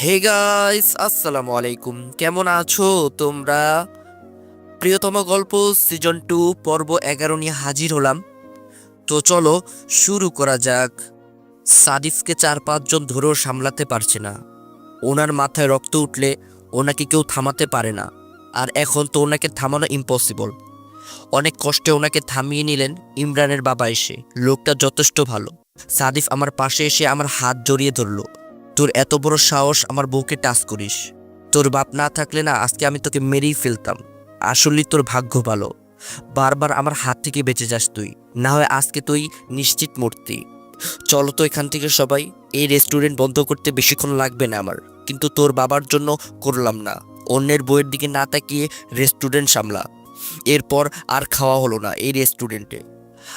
Hey guys, আসসালামু আলাইকুম। কেমন আছো তোমরা? প্রিয়তম গল্প সিজন টু, পর্ব এগারো নিয়ে হাজির হলাম। তো চলো শুরু করা যাক। সাদিফকে চার পাঁচজন ধরেও সামলাতে পারছে না। ওনার মাথায় রক্ত উঠলে ওনাকে কেউ থামাতে পারে না। আর এখন তো ওনাকে থামানো ইম্পসিবল অনেক কষ্টে ওনাকে থামিয়ে নিলেন ইমরানের বাবা এসে। লোকটা যথেষ্ট ভালো। সাদিফ আমার পাশে এসে আমার হাত জড়িয়ে ধরলো। তোর এত বড় সাহস আমার বউকে টাচ করিস। তোর বাপ না থাকলে না আজকে আমি তোকে মেরেই ফেলতাম। আসলেই তোর ভাগ্য ভালো। বারবার আমার হাত থেকে বেঁচে যাস তুই। না হয় আজকে তুই নিশ্চিত মূর্তি। চলো তো এখান থেকে সবাই, এই রেস্টুরেন্ট বন্ধ করতে বেশিক্ষণ লাগবে না আমার। কিন্তু তোর বাবার জন্য করলাম না। অন্যের বইয়ের দিকে না তাকিয়ে রেস্টুরেন্ট সামলা। এরপর আর খাওয়া হলো না এই রেস্টুরেন্টে।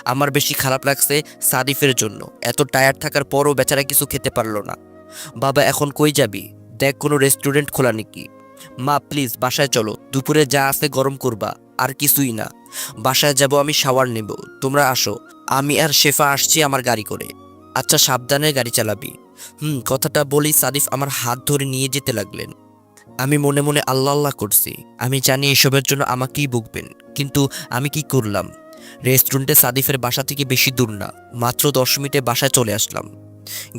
আমার বেশি খারাপ লাগছে সাদিফের জন্য। এত টায়ার্ড থাকার পরও বেচারা কিছু খেতে পারল না। বাবা এখন কই যাবি? দেখ কোনো রেস্টুরেন্ট খোলা নাকি। মা প্লিজ বাসায় চলো। দুপুরে যা আছে গরম করবা, আর কিছুই না। বাসায় যাব আমি শাওয়ার নেব। তোমরা আসো। আমি আর শেফা আসছি আমার গাড়ি করে। আচ্ছা সাবধানে গাড়ি চালাবি। হুম, কথাটা বলেই সাদিফ আমার হাত ধরে নিয়ে যেতে লাগলেন। আমি মনে মনে আল্লাহ আল্লাহ করছি। আমি জানি এসবের জন্য আমাকেই বুকবেন। কিন্তু আমি কি করলাম? রেস্টুরেন্টে সাদিফের বাসা থেকে বেশি দূর না। মাত্র দশ মিনিটে বাসায় চলে আসলাম।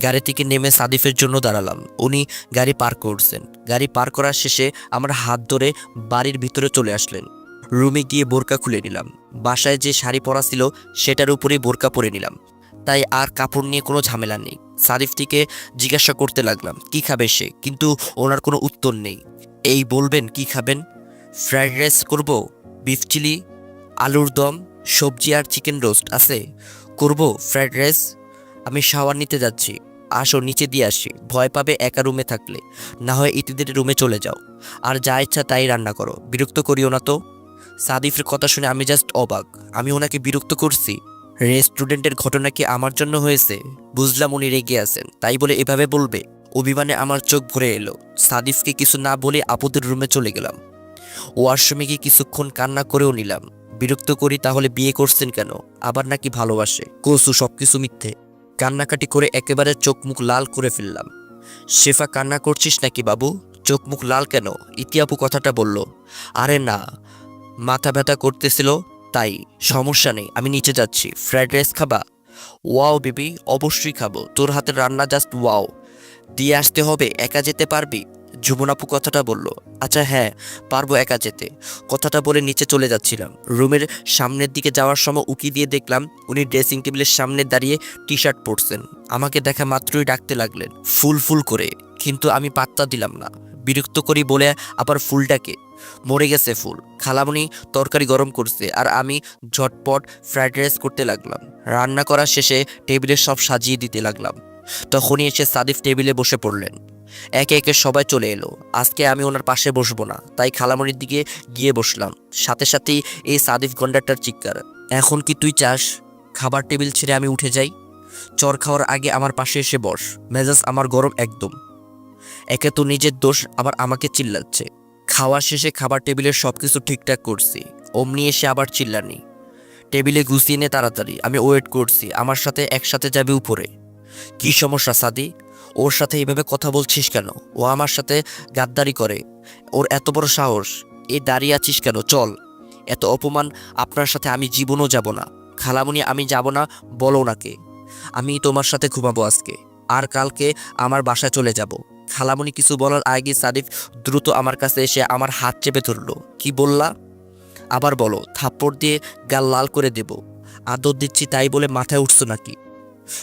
গাড়ি থেকে নেমে সাদিফের জন্য দাঁড়ালাম। উনি গাড়ি পার করছেন। গাড়ি পার করার শেষে আমার হাত ধরে বাড়ির ভিতরে চলে আসলেন। রুমে গিয়ে বোরকা খুলে নিলাম। বাসায় যে শাড়ি পরা ছিল, সেটার উপরেই বোরকা পরে নিলাম। তাই আর কাপড় নিয়ে কোনো ঝামেলা নেই। সাদিফটিকে জিজ্ঞাসা করতে লাগলাম, কি খাবে সে? কিন্তু ওনার কোনো উত্তর নেই। এই বলবেন, কি খাবেন? ফ্রাইড রাইস করব, বিফ চিলি, আলুর দম, সবজি আর চিকেন রোস্ট আছে। করব ফ্রাইড রাইস আমি শাওয়ার নিতে যাচ্ছি। আসো, নিচে দিয়ে আসি। ভয় পাবে একা রুমে থাকলে। না হয় ইতিদের রুমে চলে যাও। আর যা ইচ্ছা তাই রান্না করো। বিরক্ত করিও না তো। সাদিফের কথা শুনে আমি জাস্ট অবাক। আমি ওনাকে বিরক্ত করছি। রেস্টুরেন্টের ঘটনা কি আমার জন্য হয়েছে? বুঝলাম উনি রেগে আছেন। তাই বলে এভাবে বলবে। অভিমানে আমার চোখ ভরে এলো। সাদিফকে কিছু না বলে আপুদের রুমে চলে গেলাম। ওয়াশরুমে গিয়ে কিছুক্ষণ কান্না করেও নিলাম। বিরক্ত করি তাহলে বিয়ে করছেন কেন? আবার নাকি ভালোবাসে। কসু, সবকিছু মিথ্যে। কান্নাকাটি করে একেবারে চোখ মুখ লাল করে ফেললাম। শেফা, কান্না করছিস নাকি বাবু? চোখ মুখ লাল কেন? ইতিয়াপু কথাটা বলল, আরে না, মাথা ব্যথা করতেছিল, তাই সমস্যা নেই, আমি নিচে যাচ্ছি। ফ্রাইড রাইস খাবা? ওয়াও বেবি, অবশ্যই খাব। তোর হাতের রান্না জাস্ট ওয়াও। দিয়ে আসতে হবে, একা যেতে পারবি? যুবনাপু কথাটা বলল আচ্ছা হ্যাঁ পারব একা যেতে। কথাটা বলে নিচে চলে যাচ্ছিলাম। রুমের সামনের দিকে যাওয়ার সময় উকি দিয়ে দেখলাম উনি ড্রেসিং টেবিলের সামনে দাঁড়িয়ে টি শার্ট পরছেন। আমাকে দেখা মাত্রই ডাকতে লাগলেন, ফুল ফুল করে, কিন্তু আমি পাত্তা দিলাম না। বিরক্ত করি বলে আবার ফুলটাকে, মরে গেছে ফুল খালামণি তরকারি গরম করছে। আর আমি ঝটপট ফ্রাইড রাইস করতে লাগলাম। রান্না করা শেষে টেবিলে সব সাজিয়ে দিতে লাগলাম। তখনই এসে সাদিফ টেবিলে বসে পড়লেন। একে একে সবাই চলে এলো। আজকে আমি ওনার পাশে বসবো না, তাই খালামণির দিকে গিয়ে বসলাম। সাথে সাথেই এই সাদিফ গন্ডারটার চিৎকার, এখন কি তুই চাস খাবার টেবিল ছেড়ে আমি উঠে যাই? চর খাওয়ার আগে আমার পাশে এসে বস, মেজাজ আমার গরম একদম। একে তো নিজের দোষ আবার আমাকে চিল্লাচ্ছে। খাওয়া শেষে খাবার টেবিলের সব কিছু ঠিকঠাক করছি, অমনি এসে আবার চিল্লানি। টেবিলে গুছিয়ে নে তাড়াতাড়ি, আমি ওয়েট করছি, আমার সাথে একসাথে যাবে উপরে। কি সমস্যা, সাদি? ওর সাথে এইভাবে কথা বলছিস কেন? ও আমার সাথে গাদ্দারি করে। ওর এত বড় সাহস। এ দাঁড়িয়ে আছিস কেন? চল। এত অপমান আপনার সাথে আমি জীবনও যাব না। খালামুনি, আমি যাব না, বলো নাকে আমি তোমার সাথে ঘুমাবো আজকে। আর কালকে আমার বাসায় চলে যাব। খালামুনি, কিছু বলার আগে সাদিফ দ্রুত আমার কাছে এসে আমার হাত চেপে ধরলো। কি বললা? আবার বলো, থাপ্পড় দিয়ে গাল লাল করে দেব। আদর দিচ্ছি তাই বলে মাথায় উঠছো নাকি?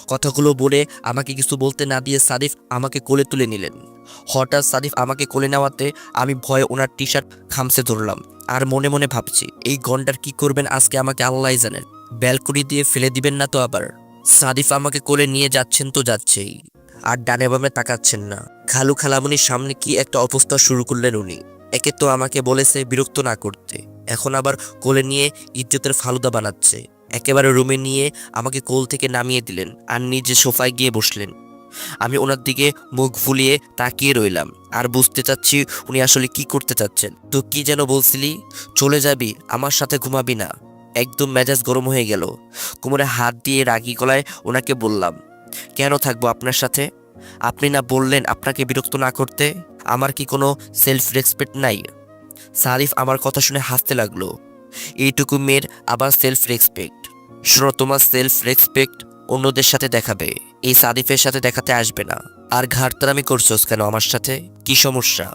কথাগুলো বলে আমাকে কিছু বলতে না দিয়ে সাদিফ আমাকে কোলে তুলে নিলেন। হঠাৎ সাদিফ আমাকে কোলে নেওয়াতে আমি ভয়ে ওনার টি শার্ট খামসে ধরলাম আর মনে মনে ভাবছি, এই ঘণ্টার কি করবেন আজকে আমাকে আল্লাহ জানেন। ব্যালকনি দিয়ে ফেলে দিবেন না তো আবার? সাদিফ আমাকে কোলে নিয়ে যাচ্ছেন তো যাচ্ছেই। আর ডানে বামে তাকাচ্ছেন না। খালু খালামুনির সামনে কি একটা অবস্থা শুরু করলেন উনি। একে তো আমাকে বলেছে বিরক্ত না করতে। এখন আবার কোলে নিয়ে ইজ্জতের ফালুদা বানাচ্ছে। একেবারে রুমে নিয়ে আমাকে কোল থেকে নামিয়ে দিলেন আর নিজে সোফায় গিয়ে বসলেন। আমি ওনার দিকে মুখ ফুলিয়ে তাকিয়ে রইলাম আর বুঝতে চাচ্ছি উনি আসলে কি করতে চাচ্ছেন। তো কি যেন বলছিলি, চলে যাবি, আমার সাথে ঘুমাবি না। একদম মেজাজ গরম হয়ে গেল। কোমরে হাত দিয়ে রাগি গলায় ওনাকে বললাম, কেন থাকব আপনার সাথে? আপনি না বললেন আপনাকে বিরক্ত না করতে? আমার কি কোনো সেলফ রেসপেক্ট নাই? সারিফ আমার কথা শুনে হাসতে লাগল। এইটুকু মেয়ের আবার সেলফ রেসপেক্ট শোনো তোমার সেলফ রেসপেক্ট অন্যদের সাথে দেখাবে। এই সাদিফের সাথে দেখাতে আসবে না। আর ঘাটতারামি করছোস কেন আমার সাথে? কি সমস্যা?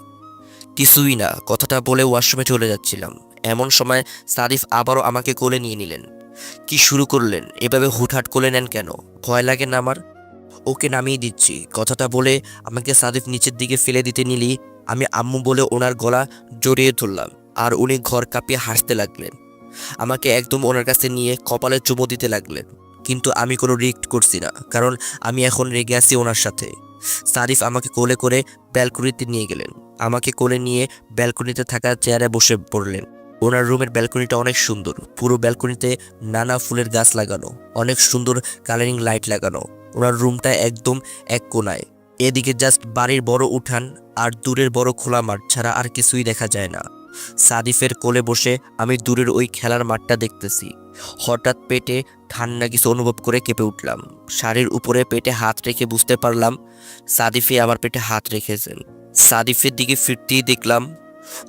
কিছুই না, কথাটা বলে ওয়াশরুমে চলে যাচ্ছিলাম। এমন সময় সাদিফ আবারও আমাকে কোলে নিয়ে নিলেন। কি শুরু করলেন? এভাবে হুটহাট কোলে নেন কেন? ভয় লাগে না আমার? ওকে নামিয়ে দিচ্ছি। কথাটা বলে আমাকে সাদিফ নিচের দিকে ফেলে দিতে নিলি আমি আম্মু বলে ওনার গলা জড়িয়ে ধরলাম। আর উনি ঘর কাঁপিয়ে হাসতে লাগলেন। আমাকে একদম ওনার কাছে নিয়ে কপালে চুমো দিতে লাগলেন। কিন্তু আমি কোনো রিক্ট করছি না, কারণ আমি এখন রেগে আছি ওনার সাথে। সারিফ আমাকে কোলে করে ব্যালকনিতে নিয়ে গেলেন। আমাকে কোলে নিয়ে ব্যালকনিতে থাকা চেয়ারে বসে পড়লেন। ওনার রুমের ব্যালকনিটা অনেক সুন্দর, পুরো ব্যালকনিতে নানা ফুলের গাছ লাগানো, অনেক সুন্দর কালারিং লাইট লাগানো। ওনার রুমটা একদম এক কোনায়। এদিকে জাস্ট বাড়ির বড় উঠান আর দূরের বড় খোলা মাঠ ছাড়া আর কিছুই দেখা যায় না। সাদিফের কোলে বসে আমি দূরের ওই খেলার মাঠটা দেখতেছি। হঠাৎ পেটে ঠান্ডা কিছু অনুভব করে কেঁপে উঠলাম। শাড়ির উপরে পেটে হাত রেখে বুঝতে পারলাম সাদিফে আমার পেটে হাত রেখেছেন। সাদিফের দিকে ফিরতেই দেখলাম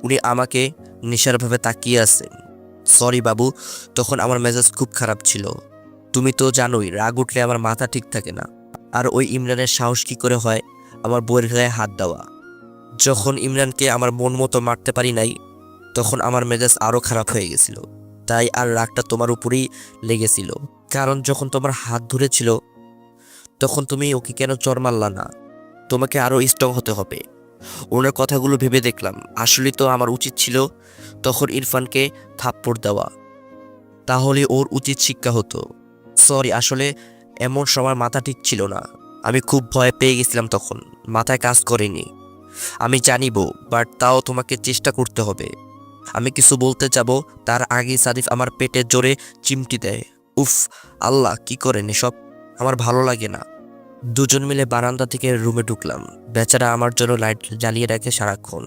উনি আমাকে নেশারভাবে তাকিয়ে আছেন। সরি বাবু, তখন আমার মেজাজ খুব খারাপ ছিল। তুমি তো জানোই, রাগ উঠলে আমার মাথা ঠিক থাকে না। আর ওই ইমরানের সাহস কি করে হয়? আমার বইয়ের গায়ে হাত দেওয়া। যখন ইমরানকে আমার মন মতো মারতে পারি নাই তখন আমার মেজাজ আরও খারাপ হয়ে গেছিল। তাই আর রাগটা তোমার উপরেই লেগেছিল। কারণ যখন তোমার হাত ধরেছিল, তখন তুমি ওকে কেন চর মারলা না? তোমাকে আরও স্ট্রং হতে হবে। ওনার কথাগুলো ভেবে দেখলাম। আসলে তো আমার উচিত ছিল তখন ইরফানকে থাপ্পড় দেওয়া। তাহলে ওর উচিত শিক্ষা হতো। সরি, আসলে এমন সময় মাথা ঠিক ছিল না। আমি খুব ভয় পেয়ে গেছিলাম তখন। মাথায় কাজ করেনি। আমি জানিব, বাট তাও তোমাকে চেষ্টা করতে হবে। আমি কিছু বলতে যাব, তার আগে সাদিফ আমার পেটে জোরে চিমটি দেয়। উফ, আল্লাহ, কি করেন এসব? আমার ভালো লাগে না। দুজন মিলে বারান্দা থেকে রুমে ঢুকলাম। বেচারা আমার জন্য লাইট জ্বালিয়ে রাখে সারাক্ষণ।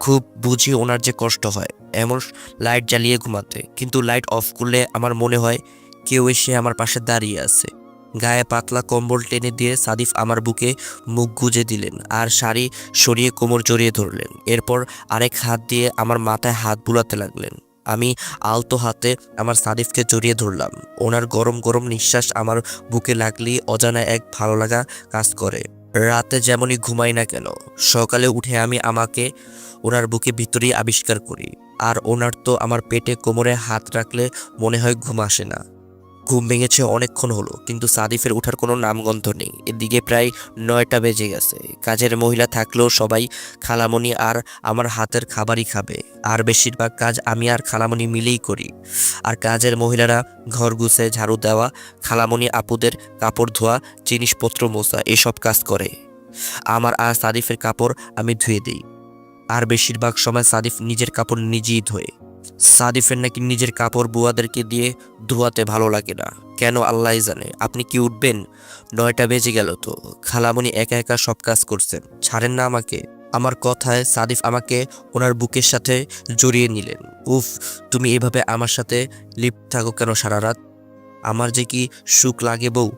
খুব বুঝি ওনার যে কষ্ট হয়। এমন লাইট জ্বালিয়ে ঘুমাতে। কিন্তু লাইট অফ করলে আমার মনে হয় কেউ এসে আমার পাশে দাঁড়িয়ে আছে। গায়ে পাতলা কম্বল টেনে দিয়ে সাদিফ আমার বুকে মুখ গুজে দিলেন আর শাড়ি সরিয়ে কোমর জড়িয়ে ধরলেন। এরপর আরেক হাত দিয়ে আমার মাথায় হাত বুলাতে লাগলেন। আমি আলতো হাতে আমার সাদিফকে জড়িয়ে ধরলাম। ওনার গরম গরম নিঃশ্বাস আমার বুকে লাগলেই অজানা এক ভালো লাগা কাজ করে। রাতে যেমনই ঘুমাই না কেন, সকালে উঠে আমি আমাকে ওনার বুকে ভিতরেই আবিষ্কার করি। আর ওনার তো আমার পেটে কোমরে হাত রাখলে মনে হয় ঘুম আসে না। ঘুম ভেঙেছে অনেকক্ষণ হলো, কিন্তু সাদিফের ওঠার কোনো নামগন্ধ নেই। এদিকে প্রায় নয়টা বেজে গেছে। কাজের মহিলা থাকলেও সবাই খালামণি আর আমার হাতের খাবারই খাবে। আর বেশিরভাগ কাজ আমি আর খালামণি মিলেই করি। আর কাজের মহিলারা ঘর গুছে ঝাড়ু দেওয়া, খালামণি আপুদের কাপড় ধোয়া, জিনিসপত্র মোছা, এসব কাজ করে। আমার আর সাদিফের কাপড় আমি ধুয়ে দিই। আর বেশিরভাগ সময় সাদিফ নিজের কাপড় নিজেই ধোয়ে। সাদিফের নাকি নিজের কাপড় বুয়াদেরকে দিয়ে ধোয়াতে ভালো লাগে না। কেন আল্লাহ জানে, আপনি কি উঠবেন? নয়টা বেজে গেল তো। খালামণি একা একা সব কাজ করছেন। ছাড়েন না আমাকে। আমার কথায় সাদিফ আমাকে ওনার বুকের সাথে জড়িয়ে নিলেন। উফ, তুমি এভাবে আমার সাথে লিপ্ত থাকো কেন সারা রাত? আমার যে কি সুখ লাগে বউ?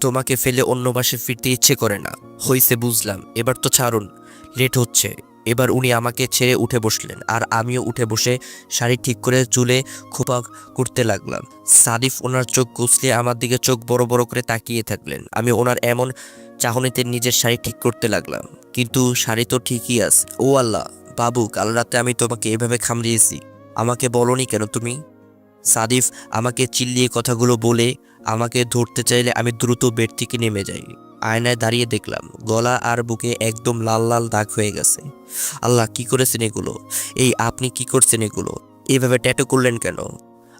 তোমাকে ফেলে অন্য পাশে ফিরতে ইচ্ছে করে না। হইছে বুঝলাম। এবার তো ছাড়ুন। লেট হচ্ছে। এবার উনি আমাকে ছেড়ে উঠে বসলেন আর আমিও উঠে বসে শাড়ি ঠিক করে চুলে খোপা করতে লাগলাম। সাদিফ ওনার চোখ কুচলে আমার দিকে চোখ বড় বড় করে তাকিয়ে থাকলেন। আমি ওনার এমন চাহনিতে নিজের শাড়ি ঠিক করতে লাগলাম। কিন্তু শাড়ি তো ঠিকই আছে। ও আল্লাহ, বাবু, কাল রাতে আমি তোমাকে এভাবে খামড়িয়েছি। আমাকে বলনি কেন তুমি? সাদিফ আমাকে চিল্লিয়ে কথাগুলো বলে আমাকে ধরতে চাইলে আমি দ্রুত বেড থেকে নেমে যাই। আয়নায় দাঁড়িয়ে দেখলাম, গলা আর বুকে একদম লাল লাল দাগ হয়ে গেছে। আল্লাহ, কি করেছেন এগুলো? এই আপনি কি করছেন এগুলো? এইভাবে ট্যাটু করলেন কেন?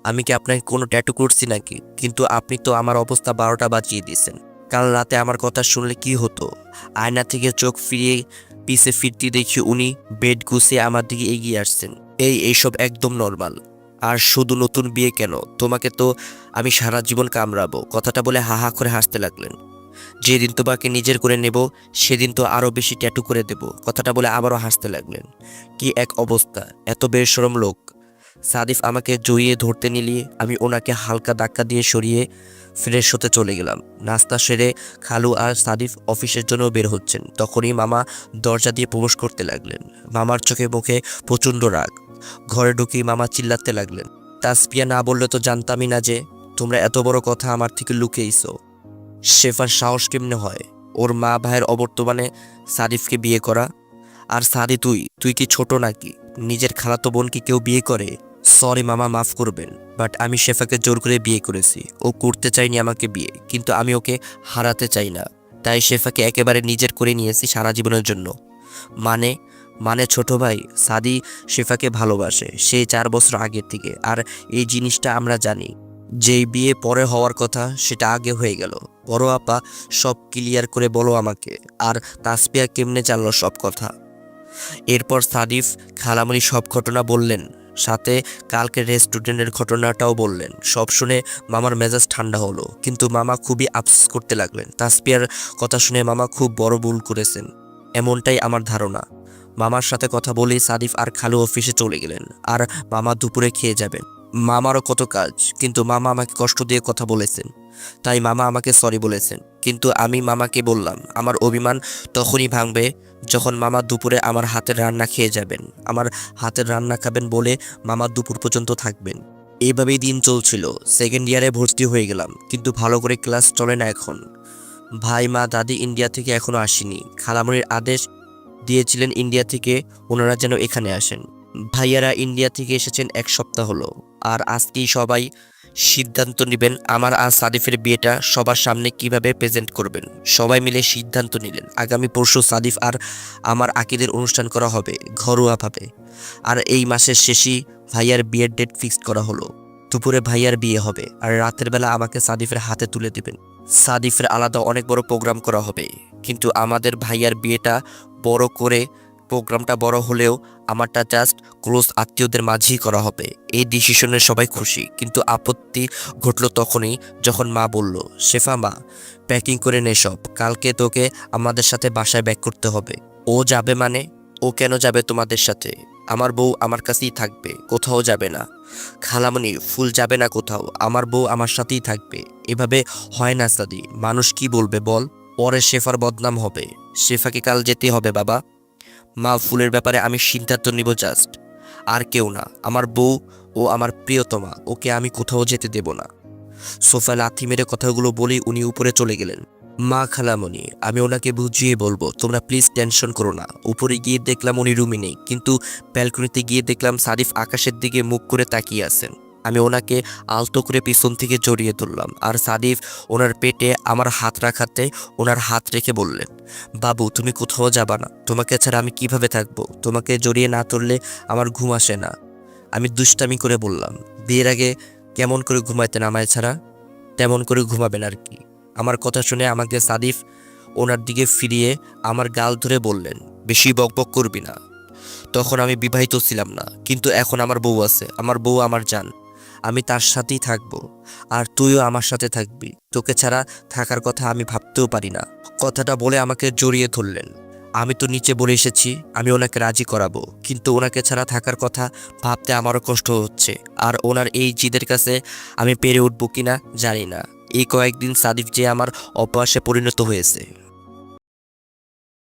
আমি কি আপনাকে কোনো ট্যাটু করছি নাকি? কিন্তু আপনি তো আমার অবস্থা বারোটা বাঁচিয়ে দিয়েছেন। কাল রাতে আমার কথা শুনলে কি হতো? আয়না থেকে চোখ ফিরিয়ে পিছে ফিরতে দেখি উনি বেড গুছিয়ে আমার দিকে এগিয়ে আসছেন। এই, এইসব একদম নর্মাল। আর শুধু নতুন বিয়ে কেন? তোমাকে তো আমি সারা জীবন কামড়াবো। কথাটা বলে হা হা করে হাসতে লাগলেন। যেদিন তোমাকে নিজের করে নেব, সেদিন তো আরও বেশি ট্যাটু করে দেব। কথাটা বলে আবারও হাসতে লাগলেন। কি এক অবস্থা, এত বেশরম লোক। সাদিফ আমাকে জড়িয়ে ধরতে নিলিয়ে আমি ওনাকে হালকা ধাক্কা দিয়ে সরিয়ে ফ্রেশ হতে চলে গেলাম। নাস্তা সেরে খালু আর সাদিফ অফিসের জন্য বের হচ্ছেন। তখনই মামা দরজা দিয়ে প্রবেশ করতে লাগলেন। মামার চোখে মুখে প্রচণ্ড রাগ। ঘরে ঢুকেই মামা চিল্লাতে লাগলেন। তাসপিয়া না বললে তো জানতামই না যে তোমরা এত বড় কথা আমার থেকে লুকিয়েছো শেফার সাহস কেমনে হয়? ওর মা ভাইয়ের অবর্তমানে সাদিফকে বিয়ে করা? আর সাদি, তুই? তুই কি ছোট নাকি? নিজের খালাতো বোন কি কেউ বিয়ে করে? সরি মামা, মাফ করবেন বাট আমি শেফাকে জোর করে বিয়ে করেছি। ও করতে চাইনি আমাকে বিয়ে, কিন্তু আমি ওকে হারাতে চাই না। তাই শেফাকে একেবারে নিজের করে নিয়েছি সারা জীবনের জন্য। মানে? মানে ছোট ভাই, সাদি শেফাকে ভালোবাসে সেই চার বছর আগের থেকে। আর এই জিনিসটা আমরা জানি। যেই বিয়ে পরে হওয়ার কথা, সেটা আগে হয়ে গেল। বড় আপা, সব ক্লিয়ার করে বলো আমাকে, আর তাসপিয়া কেমনে জানলো সব কথা? এরপর সাদিফ খালামণি সব ঘটনা বললেন। সাথে কালকে রেস্টুরেন্টের ঘটনাটাও বললেন। সব শুনে মামার মেজাজ ঠান্ডা হলো। কিন্তু মামা খুবই আফসোস করতে লাগলেন। তাসপিয়ার কথা শুনে মামা খুব বড় ভুল করেছেন। এমনটাই আমার ধারণা। মামার সাথে কথা বলেই সাদিফ আর খালু অফিসে চলে গেলেন। আর মামা দুপুরে খেয়ে যাবেন। মামারও কত কাজ, কিন্তু মামা আমাকে কষ্ট দিয়ে কথা বলেছেন। তাই মামা আমাকে সরি বলেছেন। কিন্তু আমি মামাকে বললাম, আমার অভিমান তখনই ভাঙবে যখন মামা দুপুরে আমার হাতের রান্না খেয়ে যাবেন। আমার হাতের রান্না খাবেন বলে মামা দুপুর পর্যন্ত থাকবেন। এইভাবেই দিন চলছিল। সেকেন্ড ইয়ারে ভর্তি হয়ে গেলাম, কিন্তু ভালো করে ক্লাস চলে না এখন। ভাই, মা, দাদি ইন্ডিয়া থেকে এখনও আসেনি। খালামুনির আদেশ দিয়েছিলেন ইন্ডিয়া থেকে, ওনারা যেন এখানে আসেন। ভাইয়ারা ইন্ডিয়া থেকে এসেছেন এক সপ্তাহ হলো। আর আজকেই সবাই সিদ্ধান্ত নেবেন আমার আর সাদিফের বিয়েটা সবার সামনে কীভাবে প্রেজেন্ট করবেন। সবাই মিলে সিদ্ধান্ত নিলেন, আগামী পরশু সাদিফ আর আমার আকিদের অনুষ্ঠান করা হবে ঘরোয়াভাবে। আর এই মাসের শেষেই ভাইয়ার বিয়ের ডেট ফিক্সড করা হলো। দুপুরে ভাইয়ার বিয়ে হবে, আর রাতের বেলা আমাকে সাদিফের হাতে তুলে দিবেন। সাদিফের আলাদা অনেক বড় প্রোগ্রাম করা হবে, কিন্তু আমাদের ভাইয়ার বিয়েটা বড় করে প্রোগ্রামটা বড় হলেও আমারটা জাস্ট ক্লোজ আত্মীয়দের মাঝেই করা হবে। এই ডিসিশনে সবাই খুশি। কিন্তু আপত্তি ঘটলো তখনই যখন মা বলল, শেফা মা প্যাকিং করে নে সব। কালকে তোকে আমাদের সাথে বাসায় ব্যাক করতে হবে। ও যাবে মানে? ও কেন যাবে তোমাদের সাথে? আমার বউ আমার কাছেই থাকবে, কোথাও যাবে না। খালামণি, ফুল যাবে না কোথাও। আমার বউ আমার সাথেই থাকবে। এভাবে হয় না সাদি। মানুষ কি বলবে বল? পরে শেফার বদনাম হবে। শেফাকে কাল যেতে হবে বাবা। মা ফুলের ব্যাপারে আমি সিদ্ধান্ত নিব জাস্ট আর কেউ না, আমার বউ ও আমার প্রিয়তমা, ওকে আমি কোথাও যেতে দেব না। সোফা লাথি মেরে কথাগুলো বলেই উনি উপরে চলে গেলেন। মা খালামণি, আমি ওনাকে বুঝিয়ে বলব, তোমরা প্লিজ টেনশন করো না। উপরে গিয়ে দেখলাম উনি রুমে নেই, কিন্তু ব্যালকনিতে গিয়ে দেখলাম সারিফ আকাশের দিকে মুখ করে তাকিয়ে আছেন। আমি ওনাকে আলতো করে পিছন থেকে জড়িয়ে তুললাম আর সাদিফ ওনার পেটে আমার হাত রাখাতে ওনার হাত রেখে বললেন, বাবু, তুমি কোথাও যাবা না। তোমাকে ছাড়া আমি কীভাবে থাকব? তোমাকে জড়িয়ে না তুললে আমার ঘুম আসে না। আমি দুষ্টামি করে বললাম, বিয়ের আগে কেমন করে ঘুমাইতেন আমায় ছাড়া? তেমন করে ঘুমাবেন আর কি। আমার কথা শুনে আমাকে সাদিফ ওনার দিকে ফিরিয়ে আমার গাল ধরে বললেন, বেশি বকবক করবি না। তখন আমি বিবাহিত ছিলাম না, কিন্তু এখন আমার বউ আছে। আমার বউ আমার জান। আমি তার সাথেই থাকব। আর তুইও আমার সাথে থাকবি। তোকে ছাড়া থাকার কথা আমি ভাবতেও পারি না। কথাটা বলে আমাকে জড়িয়ে ধরলেন। আমি তো নিচে বলে এসেছি, আমি ওনাকে রাজি করাবো। কিন্তু ওনাকে ছাড়া থাকার কথা ভাবতে আমারও কষ্ট হচ্ছে। আর ওনার এই জিদের কাছে আমি পেরে উঠবো কিনা জানি না। এই কয়েকদিন সাদিফ যে আমার অভ্যাসে পরিণত হয়েছে।